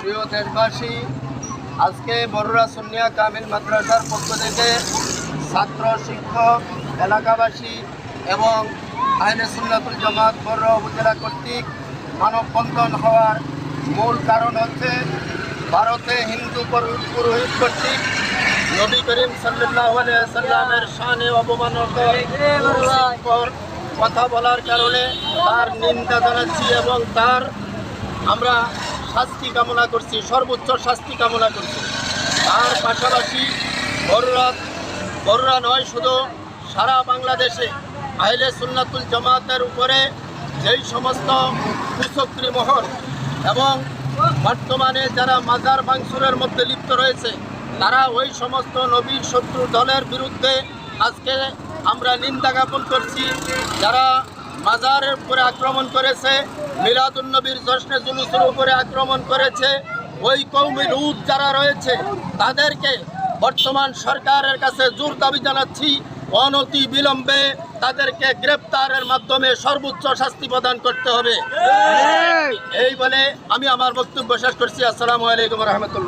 প্রিয় দেশবাসী আজকে বড়রা সুনিয়া কামিল মাদ্রাসার পক্ষ থেকে ছাত্র শিক্ষক এলাকাবাসী এবং আইনে সুন্নাতুল জামাত বড় উপজেলা কর্তৃক মানববন্ধন হওয়ার মূল কারণ হচ্ছে ভারতে হিন্দু পুরোহিত কর্তৃক নবী করিম সাল্লাহ সাল্লামের শানে অবমানকর কথা বলার কারণে তার নিন্দা জানাচ্ছি এবং তার আমরা শাস্তি কামনা করছি, সর্বোচ্চ শাস্তি কামনা করছি। তার পাশাপাশি বড়রা বড়রা নয়, শুধু সারা বাংলাদেশে আহলে সুন্নাতুল জামাতের উপরে যেই সমস্ত কুচক্রি মহল এবং বর্তমানে যারা মাজার বাংসুরের মধ্যে লিপ্ত রয়েছে তারা ওই সমস্ত নবীর শত্রু দলের বিরুদ্ধে আজকে আমরা নিন্দা জ্ঞাপন করছি। যারা মাজারের উপরে আক্রমণ করেছে মিলাদুল নবীর জশ্নে জুলুসের উপরে আক্রমণ করেছে ওই কৌমি লুট যারা রয়েছে তাদেরকে বর্তমান সরকারের কাছে জোর দাবি জানাচ্ছি অনতি বিলম্বে তাদেরকে গ্রেপ্তারের মাধ্যমে সর্বোচ্চ শাস্তি প্রদান করতে হবে। এই বলে আমি আমার বক্তব্য শেষ করছি। আসসালামু আলাইকুম রহমতুল্লাহ।